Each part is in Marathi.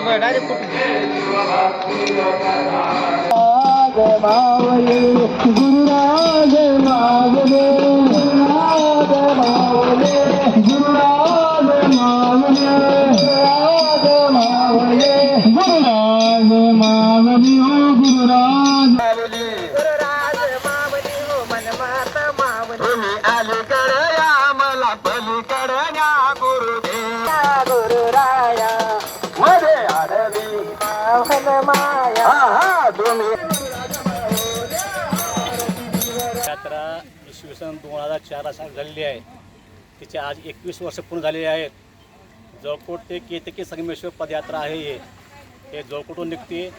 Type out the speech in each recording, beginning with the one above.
फुटायची अरे कुठे गुरुराज इसवी सन दोन हजार चार साली झालेली आहे. तिचे आज एकवीस वर्ष पूर्ण झालेली आहेत. जळकोट ते केतकी संगमेश्वर पदयात्रा आहे हे. हे जळकोटून निघते.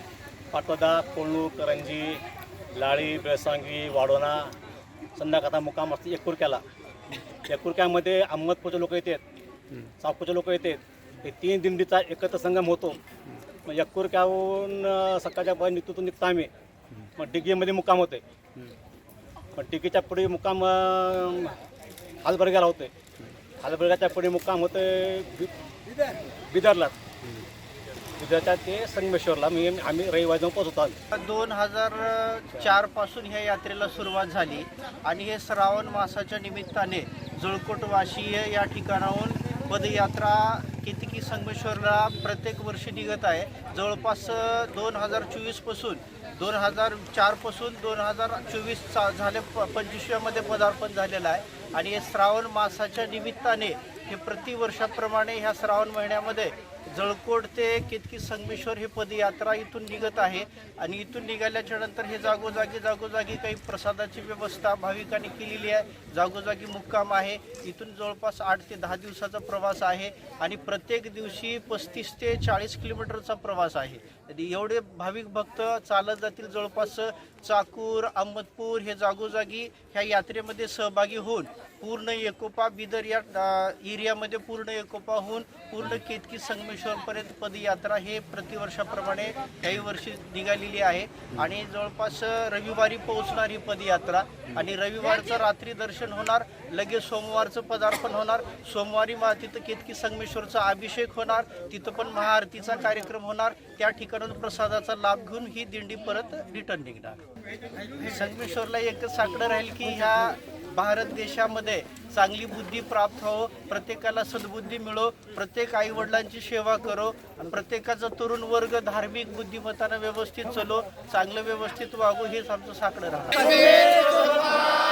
पाटोदा कोळणू करंजी लाळी बेळसांगी वाडोना संध्याकाळचा मुक्काम असते एकुरक्याला. एकुरक्यामध्ये अहमदपूरचे लोक येतात. चाकूचे लोक येतात. हे तीन दिंडीचा एकत्र संगम होतो. मग एकुरक्याहून सकाळच्या बस निघतो तो निघतो आम्ही. मग डिग्गीमध्ये मुक्काम होते पण टिकीच्या पुढे मुक्काम हालबर्ग्याला होते हालबर्ग्याच्या पुढे मुक्काम होते बि बिदरला बिदरच्या ते संगमेश्वरला. मी आम्ही रविवारी जाऊन पोहोचत आम्ही दोन हजार चारपासून ह्या यात्रेला सुरुवात झाली आणि हे श्रावण मासाच्या निमित्ताने जळकोटवासीय या ठिकाणाहून पदयात्रा केतकी संगमेश्वरला प्रत्येक वर्षी निघत आहे. जवळपास दोन हजार चोवीसपासून दोन हजार चारपासून दोन हजार चोवीस चा झाले प पंचवीसव्यामध्ये पदार्पण झालेलं आहे. आणि हे श्रावण मासाच्या निमित्ताने हे प्रतिवर्षाप्रमाणे ह्या श्रावण महिन्यामध्ये जळकोट ते केतकी संगमेश्वर ही पदयात्रा इथून निघत आहे. आणि इथून निघाल्याच्या नंतर हे जागोजागी जागोजागी काही प्रसादाची व्यवस्था भाविकांनी केलेली आहे. जागोजागी मुक्काम आहे. इथून जवळपास आठ ते दहा दिवसाचा प्रवास आहे. आणि प्रत्येक दिवशी पस्तीस ते चाळीस किलोमीटरचा प्रवास आहे. एवढे भाविक भक्त चालत जातील जवळपास चाकूर अहमदपूर हे जागोजागी ह्या यात्रेमध्ये सहभागी होऊन पूर्ण एकोपा बिदर या एरियामध्ये पूर्ण एकोपा होऊन पूर्ण केतकी संगमेश्वरपर्यंत पदयात्रा हे प्रतिवर्षाप्रमाणे काही वर्षी निघालेली आहे. आणि जवळपास रविवारी पोहोचणार ही पदयात्रा. आणि रविवारचं रात्री दर्शन होणार लगेच सोमवारचं पदार्पण होणार. सोमवारी मा तिथं केतकी संगमेश्वरचा अभिषेक होणार. तिथं पण महाआरतीचा कार्यक्रम होणार. त्या ठिकाणून प्रसादाचा लाभ घेऊन ही दिंडी परत रिटर्न निघणार. संगमेश्वरला एकच साकडं राहील की ह्या भारत देशामध्ये चांगली बुद्धी प्राप्त हो प्रत्येकाला सद्बुद्धी मिळो प्रत्येक आई वडिलांची सेवा करो प्रत्येकाचा तरुण वर्ग धार्मिक बुद्धिमत्तानं व्यवस्थित चलो चांगलं व्यवस्थित वागू हेच आमचं साकडं राहतं.